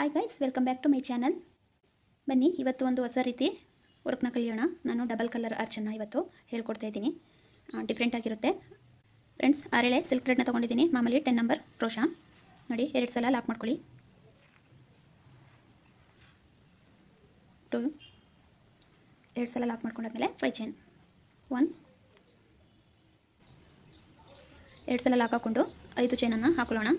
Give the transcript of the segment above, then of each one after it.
Hi guys welcome back to my channel ಬನ್ನಿ, ಇವತ್ತು ಒಂದು ಹೊಸ ರೀತಿ ವರ್ಕ್ನ ಕಲಿಯೋಣ. ನಾನು ಡಬಲ್ ಕಲರ್ ಅರ್ಚನಾ ಇವತ್ತು ಹೇಳ್ಕೊಡ್ತಾ ಇದ್ದೀನಿ. ಡಿಫ್ರೆಂಟ್ ಆಗಿರುತ್ತೆ. ಫ್ರೆಂಡ್ಸ್ ಆರೇಳೆ ಸಿಲ್ಕ್ ರೆಡ್ನ ತೊಗೊಂಡಿದ್ದೀನಿ. ಮಾಮೂಲಿ ಟೆನ್ ನಂಬರ್ ಕ್ರೋಶಾ ನೋಡಿ, ಎರಡು ಸಲ ಲಾಕ್ ಮಾಡ್ಕೊಳ್ಳಿ. ಟು ಎರಡು ಸಲ ಲಾಕ್ ಮಾಡ್ಕೊಂಡಾದ್ಮೇಲೆ ಫೈ ಚೈನ್ ಒನ್ ಎರಡು ಸಲ ಲಾಕ್ ಹಾಕ್ಕೊಂಡು ಐದು ಚೈನನ್ನು ಹಾಕೊಳ್ಳೋಣ.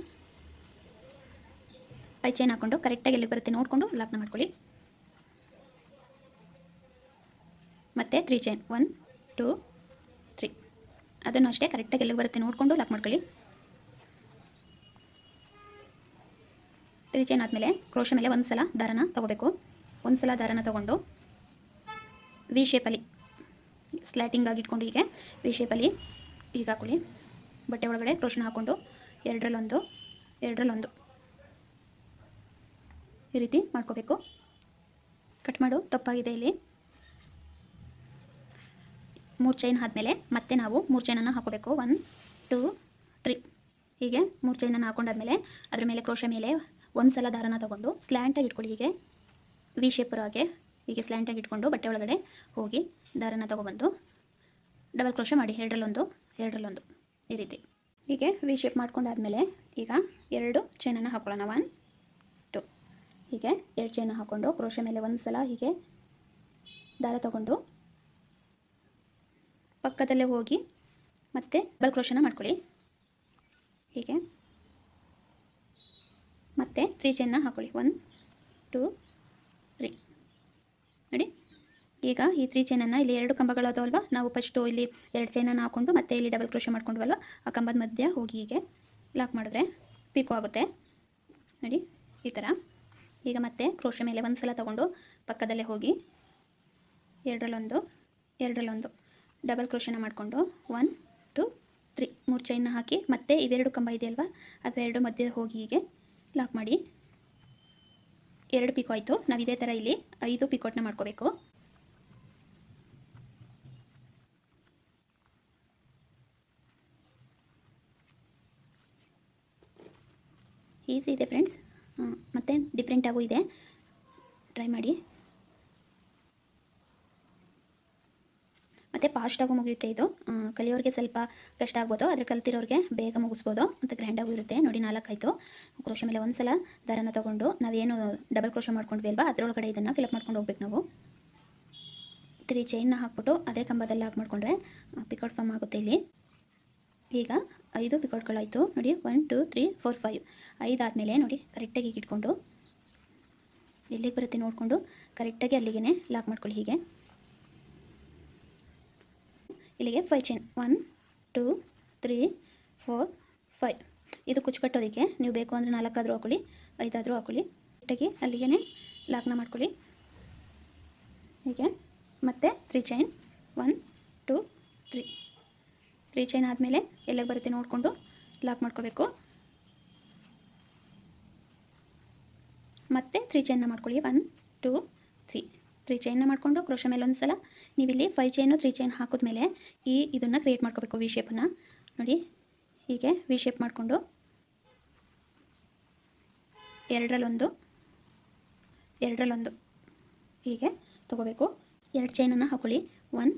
ಐದು ಚೈನ್ ಹಾಕೊಂಡು ಕರೆಕ್ಟಾಗಿ ಎಲ್ಲಿಗೆ ಬರುತ್ತೆ ನೋಡಿಕೊಂಡು ಲಾಕ್ನ ಮಾಡ್ಕೊಳ್ಳಿ. ಮತ್ತು three chain one two three ಅದನ್ನು ಅಷ್ಟೇ ಕರೆಕ್ಟಾಗಿ ಎಲ್ಲಿಗೆ ಬರುತ್ತೆ ನೋಡಿಕೊಂಡು ಲಾಕ್ ಮಾಡ್ಕೊಳ್ಳಿ. ತ್ರೀ ಚೈನ್ ಆದಮೇಲೆ ಕ್ರೋಶ ಮೇಲೆ ಒಂದು ಸಲ ದಾರನ ತೊಗೋಬೇಕು. ಒಂದು ಸಲ ದಾರನ ತೊಗೊಂಡು ವಿ ಶೇಪಲ್ಲಿ ಸ್ಲ್ಯಾಟಿಂಗ್ ಇಟ್ಕೊಂಡು ಹೀಗೆ ವಿ ಶೇಪಲ್ಲಿ ಈಗ ಹಾಕೊಳ್ಳಿ. ಬಟ್ಟೆ ಒಳಗಡೆ ಕ್ರೋಶನ ಹಾಕ್ಕೊಂಡು ಎರಡರಲ್ಲೊಂದು ಎರಡರಲ್ಲೊಂದು. ಈ ರೀತಿ ಮಾಡ್ಕೋಬೇಕು. ಕಟ್ ಮಾಡು, ತಪ್ಪಾಗಿದೆ ಇಲ್ಲಿ. ಮೂರು ಚೈನ್ ಆದಮೇಲೆ ಮತ್ತೆ ನಾವು ಮೂರು ಚೈನನ್ನು ಹಾಕೋಬೇಕು. ಒನ್ ಟೂ ತ್ರೀ ಹೀಗೆ ಮೂರು ಚೈನನ್ನು ಹಾಕೊಂಡಾದ್ಮೇಲೆ ಅದ್ರ ಮೇಲೆ ಕ್ರೋಶ ಮೇಲೆ ಒಂದು ಸಲ ದಾರನ ತೊಗೊಂಡು ಸ್ಲ್ಯಾಂಟಾಗಿ ಇಟ್ಕೊಳ್ಳಿ. ಹೀಗೆ ವಿ ಶೇಪರ್ ಹಾಗೆ ಹೀಗೆ ಸ್ಲ್ಯಾಂಟಾಗಿ ಇಟ್ಕೊಂಡು ಬಟ್ಟೆ ಒಳಗಡೆ ಹೋಗಿ ದಾರನ ತೊಗೊಬಂದು ಡಬಲ್ ಕ್ರೋಶ ಮಾಡಿ. ಎರಡರಲ್ಲೊಂದು ಎರಡರಲ್ಲೊಂದು ಈ ರೀತಿ. ಹೀಗೆ ವಿ ಶೇಪ್ ಮಾಡ್ಕೊಂಡಾದ್ಮೇಲೆ ಈಗ ಎರಡು ಚೈನನ್ನು ಹಾಕೊಳ್ಳೋಣ. ಒನ್ ಹೀಗೆ ಚೈನ ಹಾಕ್ಕೊಂಡು ಕ್ರೋಶ ಮೇಲೆ ಒಂದು ಸಲ ಹೀಗೆ ದಾರ ತಗೊಂಡು ಪಕ್ಕದಲ್ಲೇ ಹೋಗಿ ಮತ್ತೆ ಡಬಲ್ ಕ್ರೋಶನ ಮಾಡ್ಕೊಳ್ಳಿ. ಹೀಗೆ ಮತ್ತೆ ತ್ರೀ ಚೈನ್ನ ಹಾಕೊಳ್ಳಿ. ಒನ್ ಟೂ ತ್ರೀ ನೋಡಿ, ಈಗ ಈ ತ್ರೀ ಚೈನನ್ನು ಇಲ್ಲಿ ಎರಡು ಕಂಬಗಳು ನಾವು ಫಸ್ಟು ಇಲ್ಲಿ ಎರಡು ಚೈನನ್ನು ಹಾಕ್ಕೊಂಡು ಮತ್ತೆ ಇಲ್ಲಿ ಡಬಲ್ ಕ್ರೋಶ ಮಾಡ್ಕೊಂಡ್ವಲ್ವ? ಆ ಕಂಬದ ಮಧ್ಯೆ ಹೋಗಿ ಹೀಗೆ ಲಾಕ್ ಮಾಡಿದ್ರೆ ಪೀಕೋ ಆಗುತ್ತೆ. ನೋಡಿ, ಈ ಥರ ಈಗ ಮತ್ತೆ ಕ್ರೋಶೆ ಮೇಲೆ ಒಂದು ಸಲ ತೊಗೊಂಡು ಪಕ್ಕದಲ್ಲೇ ಹೋಗಿ ಎರಡರಲ್ಲೊಂದು ಎರಡರಲ್ಲೊಂದು. ಡಬಲ್ ಕ್ರೋಶನ ಮಾಡಿಕೊಂಡು ಒನ್ ಟು ತ್ರೀ ಮೂರು ಚೈನ್ನ ಹಾಕಿ ಮತ್ತೆ ಇವೆರಡು ಕಂಬ ಇದೆಯಲ್ವ? ಅದು ಎರಡು ಮಧ್ಯೆ ಹೋಗಿ ಹೀಗೆ ಲಾಕ್ ಮಾಡಿ. ಎರಡು ಪಿಕೋ ಆಯಿತು. ನಾವು ಇದೇ ಥರ ಇಲ್ಲಿ ಐದು ಪಿಕೋಟ್ನ ಮಾಡ್ಕೋಬೇಕು. ಈಸಿ ಇದೆ ಫ್ರೆಂಡ್ಸ್ ಮತ್ತು ಡಿಫ್ರೆಂಟಾಗೂ ಇದೆ. ಟ್ರೈ ಮಾಡಿ. ಮತ್ತು ಫಾಸ್ಟಾಗೂ ಮುಗಿಯುತ್ತೆ ಇದು. ಕಲಿಯೋರಿಗೆ ಸ್ವಲ್ಪ ಕಷ್ಟ ಆಗ್ಬೋದು, ಆದರೆ ಕಲ್ತಿರೋರಿಗೆ ಬೇಗ ಮುಗಿಸ್ಬೋದು. ಮತ್ತು ಗ್ರ್ಯಾಂಡಾಗೂ ಇರುತ್ತೆ. ನೋಡಿ ನಾಲ್ಕಾಯಿತು. ಕ್ರೋಶ ಮೇಲೆ ಒಂದು ಸಲ ದಾರನ ತೊಗೊಂಡು ನಾವೇನು ಡಬಲ್ ಕ್ರೋಶ ಮಾಡ್ಕೊಂಡ್ವಿ ಅಲ್ವಾ ಅದರೊಳಗಡೆ ಇದನ್ನು ಫಿಲಪ್ ಮಾಡ್ಕೊಂಡು ಹೋಗ್ಬೇಕು ನಾವು. ತ್ರೀ ಚೈನ್ನ ಹಾಕ್ಬಿಟ್ಟು ಅದೇ ಕಂಬದಲ್ಲಿ ಹಾಕಿ ಮಾಡ್ಕೊಂಡ್ರೆ ಪಿಕೌಟ್ ಫಾರ್ಮ್ ಆಗುತ್ತೆ ಇಲ್ಲಿ. ಈಗ ಐದು ಪಿಕೌಟ್ಗಳಾಯಿತು ನೋಡಿ one two three four five ಐದಾದಮೇಲೆ ನೋಡಿ ಕರೆಕ್ಟಾಗಿ ಇಟ್ಕೊಂಡು, ಎಲ್ಲಿಗೆ ಬರುತ್ತೆ ನೋಡಿಕೊಂಡು ಕರೆಕ್ಟಾಗಿ ಅಲ್ಲಿಗೆ ಲಾಕ್ ಮಾಡ್ಕೊಳ್ಳಿ ಹೀಗೆ. ಇಲ್ಲಿಗೆ five chain one two three four five ಇದು ಕುಚ್ಚು ಕಟ್ಟೋದಕ್ಕೆ ನೀವು ಬೇಕು ಅಂದರೆ ನಾಲ್ಕಾದರೂ ಹಾಕೊಳ್ಳಿ, ಐದಾದರೂ ಹಾಕೊಳ್ಳಿ. ಕರೆಕ್ಟಾಗಿ ಅಲ್ಲಿಗೆ ಲಾಕ್ನ ಮಾಡ್ಕೊಳ್ಳಿ. ಹೀಗೆ. ಮತ್ತು three chain one two three three chain ಆದಮೇಲೆ ಎಲ್ಲಿಗೆ ಬರುತ್ತೆ ನೋಡಿಕೊಂಡು ಲಾಕ್ ಮಾಡ್ಕೋಬೇಕು. ಮತ್ತೆ ತ್ರೀ ಚೈನ್ನ ಮಾಡ್ಕೊಳ್ಳಿ. ಒನ್ ಟೂ ತ್ರೀ ತ್ರೀ ಚೈನ್ನ ಮಾಡಿಕೊಂಡು ಕ್ರೋಶ ಮೇಲೆ ಒಂದು ಸಲ ನೀವಿಲ್ಲಿ ಫೈವ್ ಚೈನು ತ್ರೀ ಚೈನ್ ಹಾಕಿದ್ಮೇಲೆ ಈ ಇದನ್ನು ಕ್ರಿಯೇಟ್ ಮಾಡ್ಕೋಬೇಕು ವಿ ಶೇಪನ್ನು ನೋಡಿ, ಹೀಗೆ ವಿ ಶೇಪ್ ಮಾಡಿಕೊಂಡು ಎರಡರಲ್ಲೊಂದು ಎರಡರಲ್ಲೊಂದು. ಹೀಗೆ ತೊಗೋಬೇಕು. ಎರಡು ಚೈನನ್ನು ಹಾಕೊಳ್ಳಿ. ಒನ್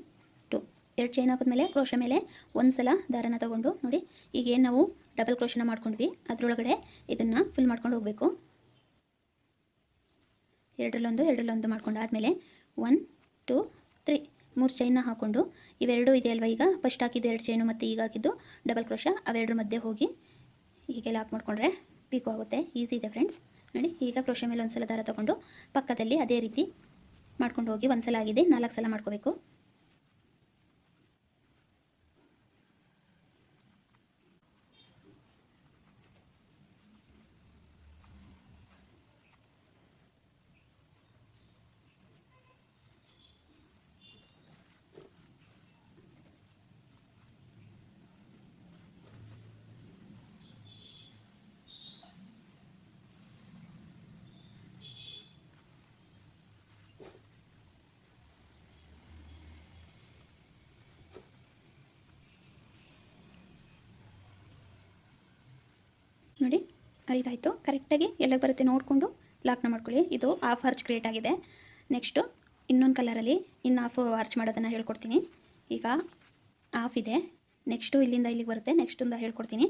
ಎರಡು ಚೈನ್ ಹಾಕಿದ್ಮೇಲೆ ಕ್ರೋಶ ಮೇಲೆ ಒಂದು ಸಲ ದಾರನ ತೊಗೊಂಡು ನೋಡಿ ಈಗ ಏನು ನಾವು ಡಬಲ್ ಕ್ರೋಶನ ಮಾಡ್ಕೊಂಡ್ವಿ ಅದರೊಳಗಡೆ ಇದನ್ನು ಫಿಲ್ ಮಾಡ್ಕೊಂಡು ಹೋಗಬೇಕು. ಎರಡರಲ್ಲೊಂದು ಎರಡರಲ್ಲೊಂದು ಮಾಡ್ಕೊಂಡು ಆದಮೇಲೆ ಒನ್ ಟೂ ತ್ರೀ ಮೂರು ಚೈನ್ನ ಹಾಕ್ಕೊಂಡು ಇವೆರಡು ಇದೆ ಅಲ್ವಾ ಈಗ? ಫಸ್ಟ್ ಹಾಕಿದ್ದು ಎರಡು ಚೈನು ಮತ್ತು ಈಗ ಹಾಕಿದ್ದು ಡಬಲ್ ಕ್ರೋಶ. ಅವೆರಡರ ಮಧ್ಯೆ ಹೋಗಿ ಹೀಗೆ ಲಾಕ್ ಮಾಡಿಕೊಂಡ್ರೆ ಪೀಕು ಆಗುತ್ತೆ. ಈಸಿ ಇದೆ ಫ್ರೆಂಡ್ಸ್ ನೋಡಿ, ಈಗ ಕ್ರೋಶ ಮೇಲೆ ಒಂದು ಸಲ ದಾರ ತೊಗೊಂಡು ಪಕ್ಕದಲ್ಲಿ ಅದೇ ರೀತಿ ಮಾಡ್ಕೊಂಡು ಹೋಗಿ ಒಂದು ಸಲ ಆಗಿದೆ. ನಾಲ್ಕು ಸಲ ಮಾಡ್ಕೋಬೇಕು. ಐದಾಯಿತು. ಕರೆಕ್ಟಾಗಿ ಎಲ್ಲ ಬರುತ್ತೆ ನೋಡಿಕೊಂಡು ಲಾಕ್ನ ಮಾಡ್ಕೊಳ್ಳಿ. ಇದು ಹಾಫ್ ಆರ್ಚ್ ಕ್ರಿಯೇಟ್ ಆಗಿದೆ. ನೆಕ್ಸ್ಟು ಇನ್ನೊಂದು ಕಲರಲ್ಲಿ ಇನ್ನು ಹಾಫ್ ಆರ್ಚ್ ಮಾಡೋದನ್ನು ಹೇಳ್ಕೊಡ್ತೀನಿ. ಈಗ ಆಫ್ ಇದೆ. ನೆಕ್ಸ್ಟು ಇಲ್ಲಿಂದ ಇಲ್ಲಿಗೆ ಬರುತ್ತೆ. ನೆಕ್ಸ್ಟಿಂದ ಹೇಳ್ಕೊಡ್ತೀನಿ.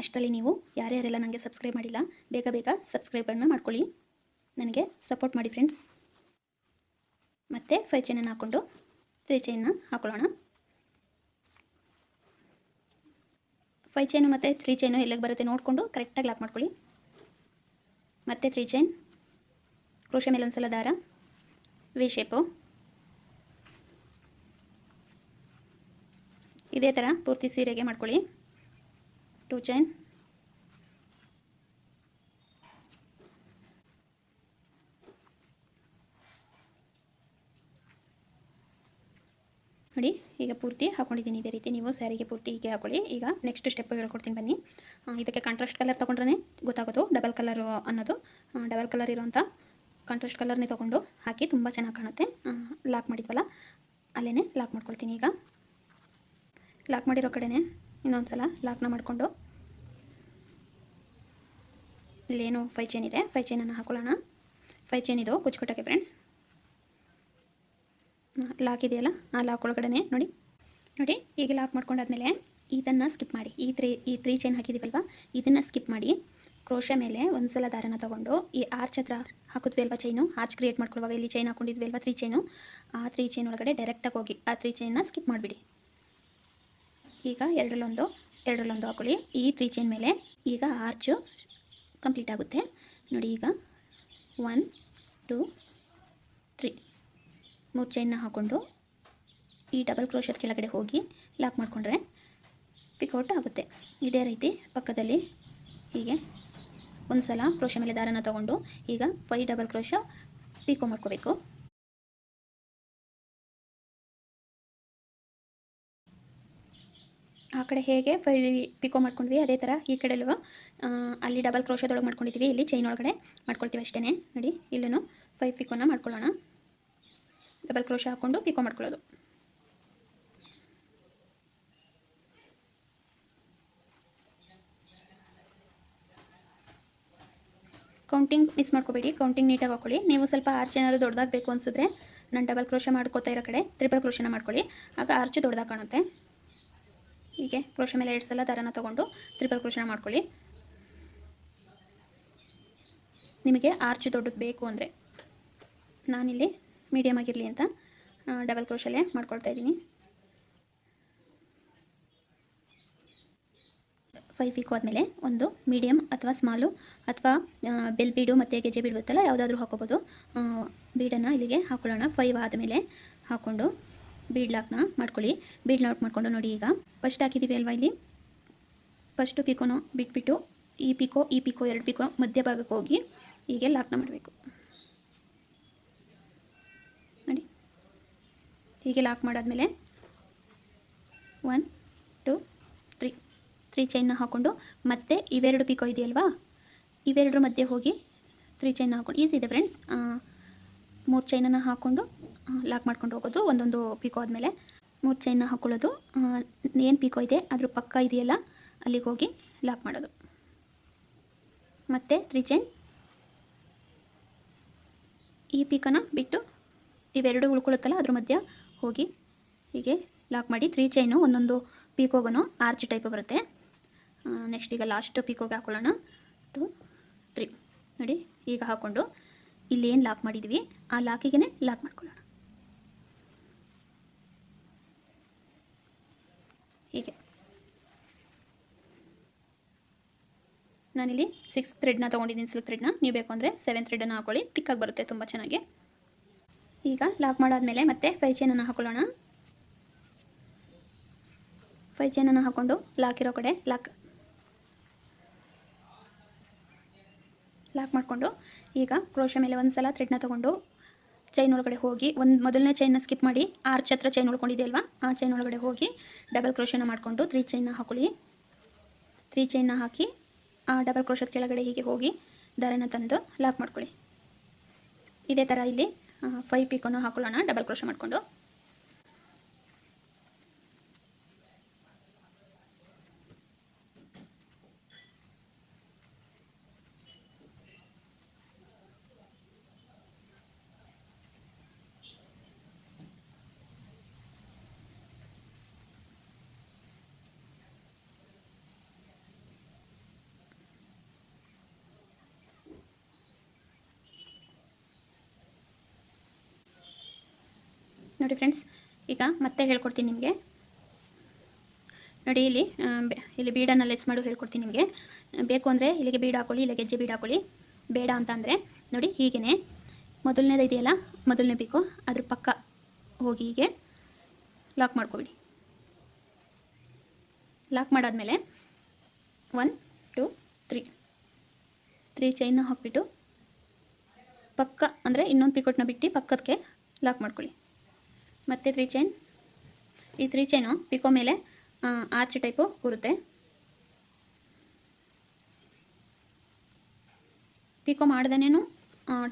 ಅಷ್ಟರಲ್ಲಿ ನೀವು ಯಾರ್ಯಾರೆಲ್ಲ ನನಗೆ ಸಬ್ಸ್ಕ್ರೈಬ್ ಮಾಡಿಲ್ಲ, ಬೇಗ ಬೇಗ ಸಬ್ಸ್ಕ್ರೈಬನ್ನು ಮಾಡ್ಕೊಳ್ಳಿ. ನನಗೆ ಸಪೋರ್ಟ್ ಮಾಡಿ ಫ್ರೆಂಡ್ಸ್ ಮತ್ತು ಫೈವ್ ಚೈನನ್ನು ಹಾಕ್ಕೊಂಡು ತ್ರೀ ಚೈನನ್ನು ಹಾಕೊಳ್ಳೋಣ. ಫೈವ್ ಚೈನು ಮತ್ತು ತ್ರೀ ಚೈನು ಎಲ್ಲಿಗೆ ಬರುತ್ತೆ ನೋಡಿಕೊಂಡು ಕರೆಕ್ಟಾಗಿ ಲಾಕ್ ಮಾಡ್ಕೊಳ್ಳಿ. ಮತ್ತೆ ತ್ರೀ ಚೈನ್ ಕ್ರೋಶೆ ಮೇಲೆ ಒಂದ್ಸಲ ದಾರ ವಿ ಶೇಪು ಇದೇ ಥರ ಪೂರ್ತಿ ಸೀರೆಗೆ ಮಾಡ್ಕೊಳ್ಳಿ. ಟೂ ಚೈನ್ ನೋಡಿ, ಈಗ ಪೂರ್ತಿ ಹಾಕೊಂಡಿದ್ದೀನಿ ಇದೇ ರೀತಿ. ನೀವು ಸ್ಯಾರಿಗೆ ಪೂರ್ತಿ ಹೀಗೆ ಹಾಕೊಳ್ಳಿ. ಈಗ ನೆಕ್ಸ್ಟ್ ಸ್ಟೆಪ್ ಹೇಳ್ಕೊಡ್ತೀನಿ ಬನ್ನಿ. ಇದಕ್ಕೆ ಕಾಂಟ್ರಾಸ್ಟ್ ಕಲರ್ ತೊಗೊಂಡ್ರೆ ಗೊತ್ತಾಗೋದು. ಡಬಲ್ ಕಲರ್ ಅನ್ನೋದು. ಡಬಲ್ ಕಲರ್ ಇರೋಂಥ ಕಾಂಟ್ರಾಸ್ಟ್ ಕಲರ್ನೇ ತೊಗೊಂಡು ಹಾಕಿ ತುಂಬ ಚೆನ್ನಾಗಿ ಕಾಣುತ್ತೆ. ಲಾಕ್ ಮಾಡಿದ್ವಲ್ಲ ಅಲ್ಲೇ ಲಾಕ್ ಮಾಡ್ಕೊಳ್ತೀನಿ ಈಗ. ಲಾಕ್ ಮಾಡಿರೋ ಕಡೆನೇ ಇನ್ನೊಂದು ಸಲ ಲಾಕ್ನ ಮಾಡಿಕೊಂಡು ಇಲ್ಲೇನು ಫೈ ಚೈನ್ ಇದೆ. ಫೈ ಚೈನನ್ನು ಹಾಕೊಳ್ಳೋಣ. ಫೈ ಚೈನ್ ಇದು ಕುಚ್ಕೊಟ್ಟಕ್ಕೆ ಫ್ರೆಂಡ್ಸ್ ಲಾಕ್ ಇದೆಯಲ್ಲ? ಆ ಲಾಕ್ ಒಳಗಡೆ ನೋಡಿ. ನೋಡಿ ಈಗ ಲಾಕ್ ಮಾಡ್ಕೊಂಡಾದ್ಮೇಲೆ ಇದನ್ನು ಸ್ಕಿಪ್ ಮಾಡಿ. ಈ ತ್ರೀ ಈ ತ್ರೀ ಚೈನ್ ಹಾಕಿದ್ದೀವಲ್ವ ಇದನ್ನು ಸ್ಕಿಪ್ ಮಾಡಿ, ಕ್ರೋಶ ಮೇಲೆ ಒಂದು ಸಲ ದಾರನ ತೊಗೊಂಡು ಈ ಆರ್ಚ್ ಹತ್ರ ಹಾಕಿದ್ವಿ ಅಲ್ವಾ ಚೈನು ಆರ್ಚ್ ಕ್ರಿಯೇಟ್ ಮಾಡ್ಕೊಳ್ಳುವಾಗ ಇಲ್ಲಿ ಚೈನ್ ಹಾಕೊಂಡಿದ್ವಿ ಅಲ್ವಾ ತ್ರೀ ಚೈನು ಆ ತ್ರೀ ಚೈನ್ ಒಳಗಡೆ ಡೈರೆಕ್ಟಾಗಿ ಹೋಗಿ ಆ ತ್ರೀ ಚೈನ್ನ ಸ್ಕಿಪ್ ಮಾಡಿಬಿಡಿ. ಈಗ ಎರಡರಲ್ಲೊಂದು ಎರಡರಲ್ಲೊಂದು ಹಾಕೊಳ್ಳಿ. ಈ ತ್ರೀ ಚೈನ್ ಮೇಲೆ ಈಗ ಆರ್ಚು ಕಂಪ್ಲೀಟ್ ಆಗುತ್ತೆ. ನೋಡಿ ಈಗ ಒನ್ ಟೂ ತ್ರೀ ಮೂರು ಚೈನ್ನ ಹಾಕ್ಕೊಂಡು ಈ ಡಬಲ್ ಕ್ರೋಶದ ಕೆಳಗಡೆ ಹೋಗಿ ಲಾಕ್ ಮಾಡಿಕೊಂಡ್ರೆ ಪಿಕೌಟ್ ಆಗುತ್ತೆ. ಇದೇ ರೀತಿ ಪಕ್ಕದಲ್ಲಿ ಹೀಗೆ ಒಂದು ಸಲ ಕ್ರೋಶ ಮೇಲೆ ದಾರನ ತಗೊಂಡು ಈಗ ಫೈ ಡಬಲ್ ಕ್ರೋಶ ಪಿಕೋ ಮಾಡ್ಕೋಬೇಕು. ಆ ಕಡೆ ಹೇಗೆ ಫೈ ಪಿಕೋ ಮಾಡ್ಕೊಂಡ್ವಿ ಅದೇ ಥರ ಈ ಕಡೆಲೂ ಆ, ಅಲ್ಲಿ ಡಬಲ್ ಕ್ರೋಶದೊಳಗೆ ಮಾಡ್ಕೊಂಡಿದ್ದೀವಿ ಇಲ್ಲಿ ಚೈನ್ ಒಳಗಡೆ ಮಾಡ್ಕೊಳ್ತೀವಿ ಅಷ್ಟೇ ನೋಡಿ ಇಲ್ಲೂ ಫೈ ಪಿಕೋನ ಮಾಡ್ಕೊಳ್ಳೋಣ. ಡಬಲ್ ಕ್ರೋಶ ಹಾಕ್ಕೊಂಡು ಪಿಕೋ ಮಾಡ್ಕೊಳ್ಳೋದು. ಕೌಂಟಿಂಗ್ ಮಿಸ್ ಮಾಡ್ಕೋಬೇಡಿ. ಕೌಂಟಿಂಗ್ ನೀಟಾಗಿ ಹಾಕೊಳ್ಳಿ. ನೀವು ಸ್ವಲ್ಪ ಆರ್ಚ್ ಏನಾದ್ರು ದೊಡ್ಡದಾಗಬೇಕು ಅನ್ಸಿದ್ರೆ ನಾನು ಡಬಲ್ ಕ್ರೋಶ ಮಾಡ್ಕೋತಾ ಇರೋ ಕಡೆ ತ್ರಿಪಲ್ ಕ್ರೋಶನ ಮಾಡ್ಕೊಳ್ಳಿ. ಆಗ ಆರ್ಚ್ ದೊಡ್ಡದಾಗ ಕಾಣುತ್ತೆ. ಹೀಗೆ ಕ್ರೋಶ ಮೇಲೆ ಎರಡು ಸಲ ದಾರನ ತೊಗೊಂಡು ತ್ರಿಪಲ್ ಕ್ರೋಶನ ಮಾಡ್ಕೊಳ್ಳಿ. ನಿಮಗೆ ಆರ್ಚ್ ದೊಡ್ಡದು ಬೇಕು ಅಂದರೆ ನಾನಿಲ್ಲಿ ಮೀಡಿಯಮ್ ಆಗಿರಲಿ ಅಂತ ಡಬಲ್ ಕ್ರೋಶಲ್ಲೇ ಮಾಡ್ಕೊಳ್ತಾ ಇದ್ದೀನಿ. ಫೈವ್ ವೀಕ್ ಆದಮೇಲೆ ಒಂದು ಮೀಡಿಯಮ್ ಅಥವಾ ಸ್ಮಾಲು ಅಥವಾ ಬೆಲ್ ಬೀಡು ಮತ್ತು ಗೆಜ್ಜೆ ಬೀಡು ಬರುತ್ತಲ್ಲ, ಯಾವುದಾದ್ರೂ ಹಾಕೋಬೋದು. ಬೀಡನ್ನು ಇಲ್ಲಿಗೆ ಹಾಕೊಳ್ಳೋಣ. ಫೈವ್ ಆದಮೇಲೆ ಹಾಕ್ಕೊಂಡು ಬೀಡ್ ಲಾಕ್ನ ಮಾಡ್ಕೊಳ್ಳಿ. ಬೀಡ್ ಲಾಕ್ ಮಾಡ್ಕೊಂಡು ನೋಡಿ ಈಗ. ಫಸ್ಟ್ ಹಾಕಿದ್ದೀವಿ ಅಲ್ವಾ ಇಲ್ಲಿ? ಫಸ್ಟು ಪಿಕೋನೋ ಬಿಟ್ಬಿಟ್ಟು ಈ ಪಿಕೋ ಈ ಪಿಕೋ ಎರಡು ಪಿಕೋ ಮಧ್ಯಭಾಗಕ್ಕೆ ಹೋಗಿ ಹೀಗೆ ಲಾಕ್ನ ಮಾಡಬೇಕು. ಹೀಗೆ ಲಾಕ್ ಮಾಡಾದಮೇಲೆ ಒನ್, ಟು, ತ್ರೀ. ತ್ರೀ ಚೈನ್ನ ಹಾಕ್ಕೊಂಡು ಮತ್ತೆ ಇವೆರಡು ಪಿಕೋ ಇದೆಯಲ್ವಾ? ಇವೆರಡರ ಮಧ್ಯೆ ಹೋಗಿ ತ್ರೀ ಚೈನ್ನ ಹಾಕ್ಕೊಂಡು ಈಸಿ ಇದೆ ಫ್ರೆಂಡ್ಸ್ ಮೂರು ಚೈನನ್ನು ಹಾಕ್ಕೊಂಡು ಲಾಕ್ ಮಾಡ್ಕೊಂಡು ಹೋಗೋದು ಒಂದೊಂದು ಪಿಕೋ ಆದಮೇಲೆ. ಮೂರು ಚೈನ್ನ ಹಾಕ್ಕೊಳ್ಳೋದು ಏನು ಪಿಕೋ ಇದೆ, ಅದ್ರ ಪಕ್ಕ ಇದೆಯಲ್ಲ, ಅಲ್ಲಿಗೆ ಹೋಗಿ ಲಾಕ್ ಮಾಡೋದು. ಮತ್ತೆ ತ್ರೀ ಚೈನ್ ಈ ಪಿಕನ ಬಿಟ್ಟು ಇವೆರಡು ಉಳ್ಕೊಳ್ಳುತ್ತಲ್ಲ, ಅದ್ರ ಮಧ್ಯ ಹೋಗಿ ಹೀಗೆ ಲಾಕ್ ಮಾಡಿ ತ್ರೀ ಚೈನು ಒಂದೊಂದು ಪೀಕೋಗನು ಆರ್ಚ್ ಟೈಪ್ ಬರುತ್ತೆ. ನೆಕ್ಸ್ಟ್ ಈಗ ಲಾಸ್ಟ್ ಪೀಕೋಗೆ ಹಾಕೊಳ್ಳೋಣ. ಟು ತ್ರೀ ನೋಡಿ, ಈಗ ಹಾಕ್ಕೊಂಡು ಏನು ಲಾಕ್ ಮಾಡಿದ್ವಿ, ಆ ಲಾಕಿಗೆ ಲಾಕ್ ಮಾಡ್ಕೊಳ್ಳೋಣ. ಹೀಗೆ. ನಾನಿಲ್ಲಿ ಸಿಕ್ಸ್ ಥ್ರೆಡ್ನ ತೊಗೊಂಡಿದ್ದೀನಿ ಸಿಲ್ಕ್ ಥ್ರೆಡ್ನ ನೀವು ಬೇಕು ಅಂದರೆ ಸೆವೆನ್ ಥ್ರೆಡನ್ನು ಹಾಕೊಳ್ಳಿ. ತಿಕ್ಕಾಗಿ ಬರುತ್ತೆ ತುಂಬ ಚೆನ್ನಾಗಿ. ಈಗ ಲಾಕ್ ಮಾಡಾದ್ಮೇಲೆ ಮತ್ತೆ ಫೈ ಚೈನನ್ನು ಹಾಕೊಳ್ಳೋಣ. ಫೈ ಚೈನನ್ನು ಹಾಕ್ಕೊಂಡು ಲಾಕ್ ಇರೋ ಕಡೆ ಲಾಕ್ ಲಾಕ್ ಮಾಡಿಕೊಂಡು ಈಗ ಕ್ರೋಶ ಮೇಲೆ ಒಂದು ಸಲ ಥ್ರೆಡ್ನ ತೊಗೊಂಡು ಚೈನ್ ಒಳಗಡೆ ಹೋಗಿ ಒಂದು ಮೊದಲನೇ ಚೈನ್ನ ಸ್ಕಿಪ್ ಮಾಡಿ ಆರ್ಚ್ ಹತ್ರ ಚೈನ್ ಉಳ್ಕೊಂಡಿದೆಯಲ್ವಾ ಆ ಚೈನ್ ಒಳಗಡೆ ಹೋಗಿ ಡಬಲ್ ಕ್ರೋಶನ ಮಾಡಿಕೊಂಡು ತ್ರೀ ಚೈನ್ನ ಹಾಕೊಳ್ಳಿ. ತ್ರೀ ಚೈನ್ನ ಹಾಕಿ ಆ ಡಬಲ್ ಕ್ರೋಶದ ಕೆಳಗಡೆ ಹೀಗೆ ಹೋಗಿ ದಾರನ ತಂದು ಲಾಕ್ ಮಾಡ್ಕೊಳ್ಳಿ. ಇದೇ ಥರ ಇಲ್ಲಿ ಫೈವ್ ಪಿಕೋನ ಹಾಕೊಳ್ಳೋಣ. ಡಬಲ್ ಕ್ರೋಶ ಮಾಡಿಕೊಂಡು. ನೋಡಿ ಫ್ರೆಂಡ್ಸ್, ಈಗ ಮತ್ತೆ ಹೇಳ್ಕೊಡ್ತೀನಿ ನಿಮಗೆ. ನೋಡಿ ಇಲ್ಲಿ ಇಲ್ಲಿ ಬೀಡನ್ನು ಲೆಸ್ ಮಾಡು ಹೇಳ್ಕೊಡ್ತೀನಿ ನಿಮಗೆ. ಬೇಕು ಅಂದರೆ ಇಲ್ಲಿಗೆ ಬೀಡ್ ಹಾಕೊಳ್ಳಿ ಇಲ್ಲ ಗೆಜ್ಜೆ ಬೀಡ್ ಹಾಕೊಳ್ಳಿ. ಬೇಡ ಅಂತ ಅಂದರೆ, ನೋಡಿ ಹೀಗೇ ಮೊದಲನೇದು ಇದೆಯಲ್ಲ, ಮೊದಲನೇ ಬೇಕು. ಅದ್ರ ಪಕ್ಕ ಹೋಗಿ ಹೀಗೆ ಲಾಕ್ ಮಾಡ್ಕೊಬಿಡಿ. ಲಾಕ್ ಮಾಡಾದಮೇಲೆ ಒನ್, ಟು, ತ್ರೀ. ತ್ರೀ ಚೈನ್ನ ಹಾಕ್ಬಿಟ್ಟು ಪಕ್ಕ ಅಂದರೆ ಇನ್ನೊಂದು ಪಿಕೋಟ್ನ ಬಿಟ್ಟು ಪಕ್ಕಕ್ಕೆ ಲಾಕ್ ಮಾಡ್ಕೊಳ್ಳಿ. ಮತ್ತೆ ತ್ರೀ ಚೈನ್ ಈ ತ್ರೀ ಚೈನು ಪಿಕೋ ಮೇಲೆ ಆರ್ಚ್ ಟೈಪು ಕೂರುತ್ತೆ. ಪಿಕೋ ಮಾಡ್ದೇನೇನು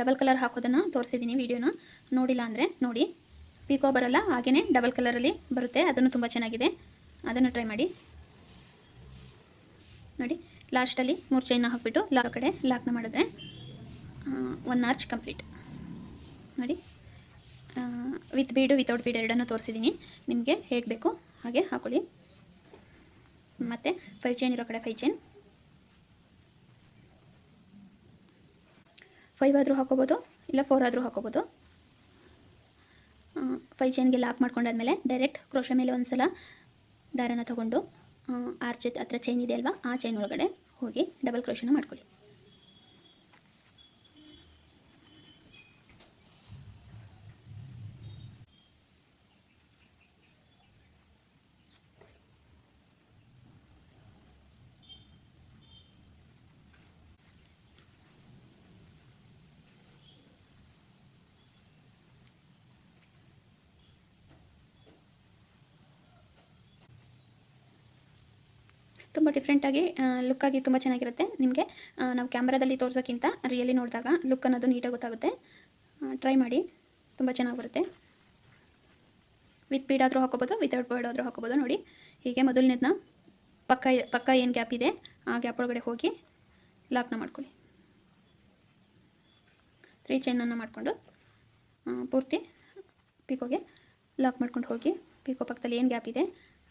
ಡಬಲ್ ಕಲರ್ ಹಾಕೋದನ್ನು ತೋರಿಸಿದ್ದೀನಿ ವಿಡಿಯೋನ ನೋಡಿಲ್ಲ ಅಂದರೆ ನೋಡಿ. ಪಿಕೋ ಬರಲ್ಲ ಹಾಗೆಯೇ ಡಬಲ್ ಕಲರಲ್ಲಿ ಬರುತ್ತೆ. ಅದನ್ನು ತುಂಬ ಚೆನ್ನಾಗಿದೆ. ಅದನ್ನು ಟ್ರೈ ಮಾಡಿ. ನೋಡಿ ಲಾಸ್ಟಲ್ಲಿ ಮೂರು ಚೈನ ಹಾಕ್ಬಿಟ್ಟು ಲಾಕ್ ಕಡೆ ಲಾಕ್ನ ಮಾಡಿದ್ರೆ ಒನ್ ಆರ್ಚ್ ಕಂಪ್ಲೀಟ್ ನೋಡಿ. ವಿತ್ ಬೀಡು ವಿತೌಟ್ ಬೀಡು ಎರಡನ್ನು ತೋರಿಸಿದ್ದೀನಿ. ನಿಮಗೆ ಹೇಗೆ ಬೇಕು ಹಾಗೆ ಹಾಕೊಳ್ಳಿ. ಮತ್ತು ಫೈವ್ ಚೈನ್ ಇರೋ ಕಡೆ ಫೈವ್ ಚೈನ್ ಫೈವ್ ಆದರೂ ಹಾಕೋಬೋದು, ಇಲ್ಲ ಫೋರ್ ಆದರೂ ಹಾಕೋಬೋದು. ಫೈವ್ ಚೈನ್ಗೆ ಲಾಕ್ ಮಾಡ್ಕೊಂಡಾದ್ಮೇಲೆ ಡೈರೆಕ್ಟ್ ಕ್ರೋಶ ಮೇಲೆ ಒಂದು ಸಲ ದಾರನ ತೊಗೊಂಡು ಜೊತೆ ಹತ್ರ ಚೈನ್ ಇದೆ ಅಲ್ವಾ ಆ ಚೈನ್ ಒಳಗಡೆ ಹೋಗಿ ಡಬಲ್ ಕ್ರೋಶನ ಮಾಡ್ಕೊಳ್ಳಿ. ತುಂಬ ಡಿಫ್ರೆಂಟಾಗಿ ಲುಕ್ಕಾಗಿ ತುಂಬ ಚೆನ್ನಾಗಿರುತ್ತೆ. ನಿಮಗೆ ನಾವು ಕ್ಯಾಮ್ರಾದಲ್ಲಿ ತೋರಿಸೋಕ್ಕಿಂತ ರಿಯಲಿ ನೋಡಿದಾಗ ಲುಕ್ ಅನ್ನೋದು ನೀಟಾಗಿ ಗೊತ್ತಾಗುತ್ತೆ. ಟ್ರೈ ಮಾಡಿ, ತುಂಬ ಚೆನ್ನಾಗಿ ಬರುತ್ತೆ. ವಿತ್ ಬೀಡ್ ಆದರೂ ಹಾಕೋಬೋದು ವಿತೌಟ್ ಬರ್ಡ್ ಆದರೂ ಹಾಕೋಬೋದು ನೋಡಿ. ಹೀಗೆ ಮೊದಲನೇದನ್ನ ಪಕ್ಕ ಪಕ್ಕ ಏನು ಗ್ಯಾಪ್ ಇದೆ, ಆ ಗ್ಯಾಪ್ ಒಳಗಡೆ ಹೋಗಿ ಲಾಕ್ನ ಮಾಡ್ಕೊಳ್ಳಿ. ತ್ರೀ ಚೈನನ್ನು ಮಾಡಿಕೊಂಡು ಪೂರ್ತಿ ಪಿಕೋಗೆ ಲಾಕ್ ಮಾಡ್ಕೊಂಡು ಹೋಗಿ ಪಿಕೋ ಪಕ್ಕದಲ್ಲಿ ಏನು ಗ್ಯಾಪ್ ಇದೆ,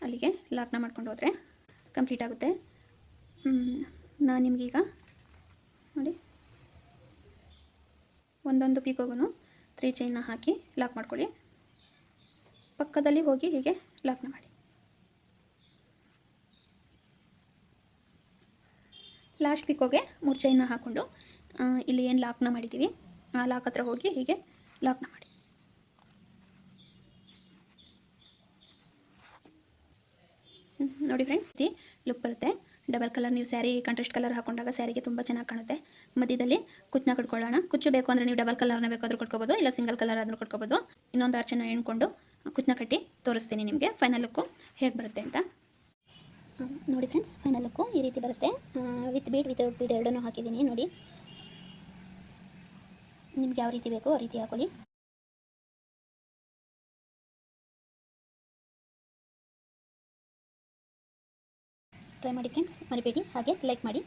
ಅಲ್ಲಿಗೆ ಲಾಕ್ನ ಮಾಡ್ಕೊಂಡು ಹೋದರೆ ಕಂಪ್ಲೀಟ್ ಆಗುತ್ತೆ. ನಾನು ನಿಮಗೀಗ ನೋಡಿ. ಒಂದೊಂದು ಪಿಕೋಗೂ ತ್ರೀ ಚೈನ್ನ ಹಾಕಿ ಲಾಕ್ ಮಾಡ್ಕೊಳ್ಳಿ. ಪಕ್ಕದಲ್ಲಿ ಹೋಗಿ ಹೀಗೆ ಲಾಕ್ನ ಮಾಡಿ. ಲಾಸ್ಟ್ ಪಿಕೋಗೆ ಮೂರು ಚೈನ್ನ ಹಾಕ್ಕೊಂಡು ಇಲ್ಲಿ ಏನು ಲಾಕ್ನ ಮಾಡಿದ್ದೀವಿ ಆ ಲಾಕ್ ಹತ್ರ ಹೋಗಿ ಹೀಗೆ ಲಾಕ್ನ ಮಾಡಿ. ನೋಡಿ ಫ್ರೆಂಡ್ಸ್ ಈ ಲುಕ್ ಬರುತ್ತೆ. ಡಬಲ್ ಕಲರ್ ನೀವು ಸ್ಯಾರಿ ಕಂಟ್ರೆಸ್ಟ್ ಕಲರ್ ಹಾಕೊಂಡಾಗ ಸ್ಯಾರಿಗೆ ತುಂಬ ಚೆನ್ನಾಗಿ ಕಾಣುತ್ತೆ. ಮಧ್ಯದಲ್ಲಿ ಕುಚ್ಚನ ಕಟ್ಕೊಳ್ಳೋಣ. ಕುಚ್ಚು ಬೇಕು ಅಂದರೆ ನೀವು ಡಬಲ್ ಕಲರ್ನ ಬೇಕಾದರೂ ಕಟ್ಕೋಬೋದು, ಇಲ್ಲ ಸಿಂಗಲ್ ಕಲರ್ ಆದರೂ ಕಟ್ಕೋಬೋದು. ಇನ್ನೊಂದು ಅರ್ಚನ ಎಣ್ಕೊಂಡು ಕುಚ್ಚನ್ನ ಕಟ್ಟಿ ತೋರಿಸ್ತೀನಿ ನಿಮಗೆ. ಫೈನಲ್ ಲುಕ್ಕು ಹೇಗೆ ಬರುತ್ತೆ ಅಂತ. ನೋಡಿ ಫ್ರೆಂಡ್ಸ್ ಫೈನಲ್ ಲುಕ್ಕು ಈ ರೀತಿ ಬರುತ್ತೆ. ವಿತ್ ಬೀಡ್ ವಿತೌಟ್ ಬೀಡ್ ಎರಡನ್ನೂ ಹಾಕಿದ್ದೀನಿ. ನೋಡಿ. ನಿಮ್ಗೆ ಯಾವ ರೀತಿ ಬೇಕೋ ಆ ರೀತಿ ಹಾಕೊಳ್ಳಿ. ಟ್ರೈ ಮಾಡಿ ಫ್ರೆಂಡ್ಸ್ ಮರಿಬೇಡಿ ಹಾಗೆ ಲೈಕ್ ಮಾಡಿ.